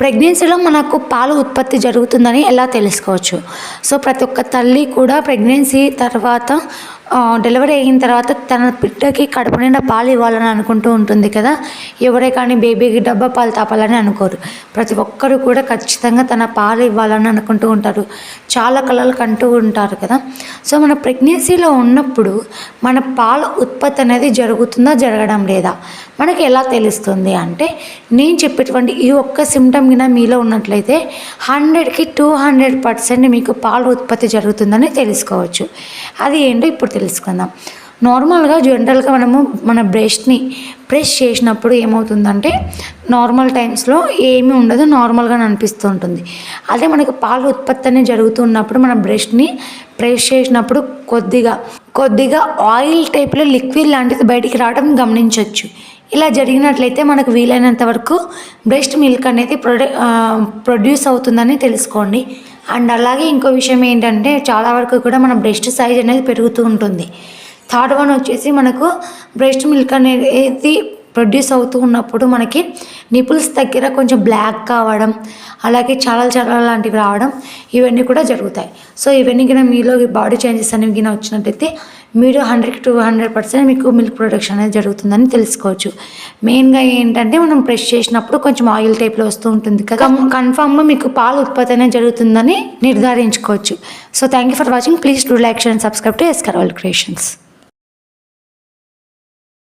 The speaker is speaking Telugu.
ప్రెగ్నెన్సీలో మనకు పాలు ఉత్పత్తి జరుగుతుందని ఎలా తెలుసుకోవచ్చు? సో ప్రతి ఒక్క తల్లి కూడా ప్రెగ్నెన్సీ తర్వాత డెలివరీ అయిన తర్వాత తన బిడ్డకి కడుపు నిండా పాలు ఇవ్వాలని అనుకుంటూ ఉంటుంది కదా. ఎవరే కానీ బేబీకి డబ్బా పాలు తాపాలని అనుకోరు. ప్రతి ఒక్కరు కూడా ఖచ్చితంగా తన పాలు ఇవ్వాలని అనుకుంటూ ఉంటారు. చాలా కళలు కంటూ ఉంటారు కదా. సో మన ప్రెగ్నెన్సీలో ఉన్నప్పుడు మన పాల ఉత్పత్తి అనేది జరుగుతుందా జరగడం లేదా? మనకి ఎలా తెలుస్తుంది అంటే నేను చెప్పేటువంటి ఈ ఒక్క సిమ్టమ్ కింద మీలో ఉన్నట్లయితే హండ్రెడ్కి టూ హండ్రెడ్ పర్సెంట్ మీకు పాల ఉత్పత్తి జరుగుతుందని తెలుసుకోవచ్చు. అది ఏంటో ఇప్పుడు తెలుసుకుందాం. నార్మల్గా జనరల్గా మనము మన బ్రష్ని ప్రెస్ చేసినప్పుడు ఏమవుతుందంటే నార్మల్ టైమ్స్లో ఏమీ ఉండదు నార్మల్గా అనిపిస్తూ ఉంటుంది అదే మనకు పాలు ఉత్పత్తి అనేది జరుగుతున్నప్పుడు మన బ్రష్ని ప్రెస్ చేసినప్పుడు కొద్దిగా కొద్దిగా ఆయిల్ టైప్లో లిక్విడ్ లాంటిది బయటికి రావడం గమనించవచ్చు ఇలా జరిగినట్లయితే మనకు వీలైనంత వరకు బ్రెస్ట్ మిల్క్ అనేది ప్రొడ్యూస్ అవుతుందని తెలుసుకోండి. అండ్ అలాగే ఇంకో విషయం ఏంటంటే చాలా వరకు కూడా మన బ్రెస్ట్ సైజ్ అనేది పెరుగుతూ ఉంటుంది. థర్డ్ వన్ వచ్చేసి మనకు బ్రెస్ట్ మిల్క్ అనేది ప్రొడ్యూస్ అవుతూ ఉన్నప్పుడు మనకి నిపుల్స్ దగ్గర కొంచెం బ్లాక్ కావడం అలాగే చాలా చాలా లాంటివి రావడం ఇవన్నీ కూడా జరుగుతాయి. సో ఇవన్నీ కింద మీలో బాడీ చేంజెస్ అనేవి కింద వచ్చినట్టయితే మీరు హండ్రెడ్ టు హండ్రెడ్ పర్సెంట్ మీకు మిల్క్ ప్రొడక్షన్ అనేది జరుగుతుందని తెలుసుకోవచ్చు. మెయిన్గా ఏంటంటే మనం ప్రెస్ చేసినప్పుడు కొంచెం ఆయిల్ టైప్లో వస్తూ ఉంటుంది కదా. కన్ఫామ్గా మీకు పాలు ఉత్పత్తి అనేది జరుగుతుందని నిర్ధారించుకోవచ్చు. So thank you for watching. Please do like and subscribe to ఎస్కర్ creations.